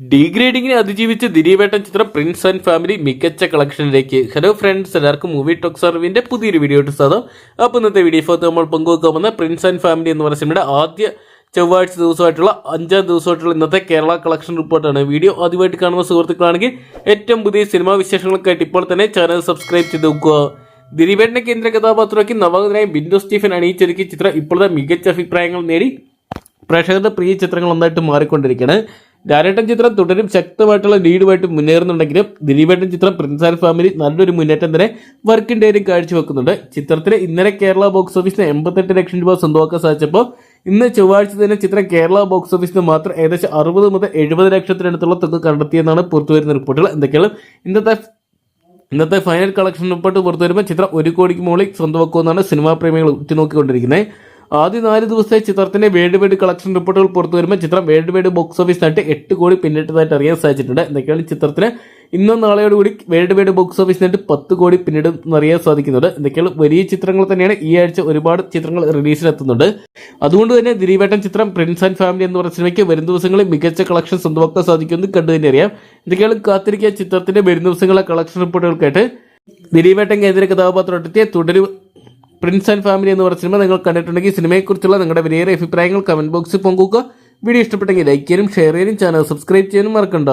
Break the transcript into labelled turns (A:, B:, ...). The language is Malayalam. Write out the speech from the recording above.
A: ഡീഗ്രേഡിങ്ങിനെ അതിജീവിച്ച് ദിലീപേട്ടൻ ചിത്രം പ്രിൻസ് ആൻഡ് ഫാമിലി മികച്ച കളക്ഷനിലേക്ക്. ഹലോ ഫ്രണ്ട്സ് എല്ലാവർക്കും മൂവി ടോക്സ് സർവിന്റെ പുതിയൊരു വീഡിയോ ഇട്ട് സാധനം അപ്പോൾ ഇന്നത്തെ വീഡിയോ ഭാഗത്ത് നമ്മൾ പങ്കുവെക്കാമെന്ന പ്രിൻസ് ആൻഡ് ഫാമിലി എന്ന് പറയുന്ന സിനിമയുടെ ആദ്യ ചൊവ്വാഴ്ച ദിവസമായിട്ടുള്ള അഞ്ചാം ദിവസമായിട്ടുള്ള ഇന്നത്തെ കേരള കളക്ഷൻ റിപ്പോർട്ടാണ് വീഡിയോ ആദ്യമായിട്ട് കാണുന്ന സുഹൃത്തുക്കളാണെങ്കിൽ ഏറ്റവും പുതിയ സിനിമാ വിശേഷങ്ങൾക്കായിട്ട് ഇപ്പോൾ തന്നെ ചാനൽ സബ്സ്ക്രൈബ് ചെയ്ത് നോക്കുക ദിലീപേട്ടനെ കേന്ദ്ര കഥാപാത്രമാക്കി നവകനായ ബിന്ദു സ്റ്റീഫൻ അണിയിച്ചൊരുക്കിയ ചിത്രം ഇപ്പോഴത്തെ മികച്ച അഭിപ്രായങ്ങൾ നേടി. പ്രേക്ഷകരുടെ പ്രിയ ചിത്രങ്ങൾ ഒന്നായിട്ട് മാറിക്കൊണ്ടിരിക്കുകയാണ്. ലാലേട്ടൻ ചിത്രം തുടരും. ശക്തമായിട്ടുള്ള ലീഡുമായിട്ട് മുന്നേറുന്നുണ്ടെങ്കിലും ദിലീപേട്ടൻ ചിത്രം പ്രിൻസ് ആൻഡ് ഫാമിലി നല്ലൊരു മുന്നേറ്റം തന്നെ വർക്കിംഗ് ഡേയിലും കാഴ്ചവെക്കുന്നുണ്ട്. ചിത്രത്തിന് ഇന്നലെ കേരള ബോക്സ് ഓഫീസിന് എൺപത്തെട്ട് ലക്ഷം രൂപ സ്വന്തമാക്കാൻ സാധിച്ചപ്പോൾ ഇന്ന് ചൊവ്വാഴ്ച തന്നെ ചിത്രം കേരള ബോക്സ് ഓഫീസിന് മാത്രം ഏകദേശം അറുപത് മുതൽ എഴുപത് ലക്ഷത്തിനടുത്തുള്ള തുക കണ്ടെത്തിയെന്നാണ് പുറത്തുവരുന്ന റിപ്പോർട്ടുകൾ. എന്തൊക്കെയാണ്? ഇന്നത്തെ ഇന്നത്തെ ഫൈനൽ കളക്ഷൻ റിപ്പോർട്ട് പുറത്തു വരുമ്പോൾ ചിത്രം ഒരു കോടിക്ക് മുകളിൽ സ്വന്തമാക്കുമെന്നാണ് സിനിമാ പ്രേമികൾ ഉറ്റുനോക്കിക്കൊണ്ടിരിക്കുന്നത്. ആദ്യ നാല് ദിവസത്തെ ചിത്രത്തിന്റെ വേൾഡ് വൈഡ് കളക്ഷൻ റിപ്പോർട്ടുകൾ പുറത്തു വരുമ്പോൾ ചിത്രം വേൾഡ് വൈഡ് ബോക്സ് ഓഫീസ് ആയിട്ട് എട്ട് കോടി പിന്നിട്ടതായിട്ട് അറിയാൻ സാധിച്ചിട്ടുണ്ട്. എന്തൊക്കെയാണ് ചിത്രത്തിന് ഇന്നും നാളെയോടുകൂടി വേൾഡ് വൈഡ് ബോക്സ് ഓഫീസിനായിട്ട് പത്ത് കോടി പിന്നിടും അറിയാൻ സാധിക്കുന്നുണ്ട്. എന്തൊക്കെയാണ് വലിയ ചിത്രങ്ങൾ തന്നെയാണ് ഈ ആഴ്ച ഒരുപാട് ചിത്രങ്ങൾ റിലീസിലെത്തുന്നുണ്ട് അതുകൊണ്ട് തന്നെ ദിലീപേട്ടൻ ചിത്രം പ്രിൻസ് ആൻഡ് ഫാമിലി എന്ന് പറഞ്ഞ സിനിമയ്ക്ക് വരും ദിവസങ്ങളിൽ മികച്ച കളക്ഷൻ സ്വന്തമാക്കാൻ സാധിക്കുമെന്ന് കണ്ടു തന്നെ അറിയാം. എന്തൊക്കെയാണ് കാത്തിരിക്കുക ചിത്രത്തിന്റെ വരും ദിവസങ്ങളെ കളക്ഷൻ റിപ്പോർട്ടുകൾക്കായിട്ട് ദിലീപേട്ടൻ കേന്ദ്ര കഥാപാത്രത്തെത്തിയ തുടരും പ്രിൻസ് ആൻഡ് ഫാമിലി എന്ന് പറഞ്ഞ സിനിമ നിങ്ങൾ കണ്ടിട്ടുണ്ടെങ്കിൽ സിനിമയെക്കുറിച്ചുള്ള നിങ്ങളുടെ വിലയേറെ അഭിപ്രായങ്ങൾ കമന്റ് ബോക്സിൽ പങ്കുവെക്കുക. വീഡിയോ ഇഷ്ടപ്പെട്ടെങ്കിൽ ലൈക്ക് ചെയ്യാനും ഷെയർ ചെയ്യാനും ചാനൽ സബ്സ്ക്രൈബ് ചെയ്യാനും മറക്കണ്ട.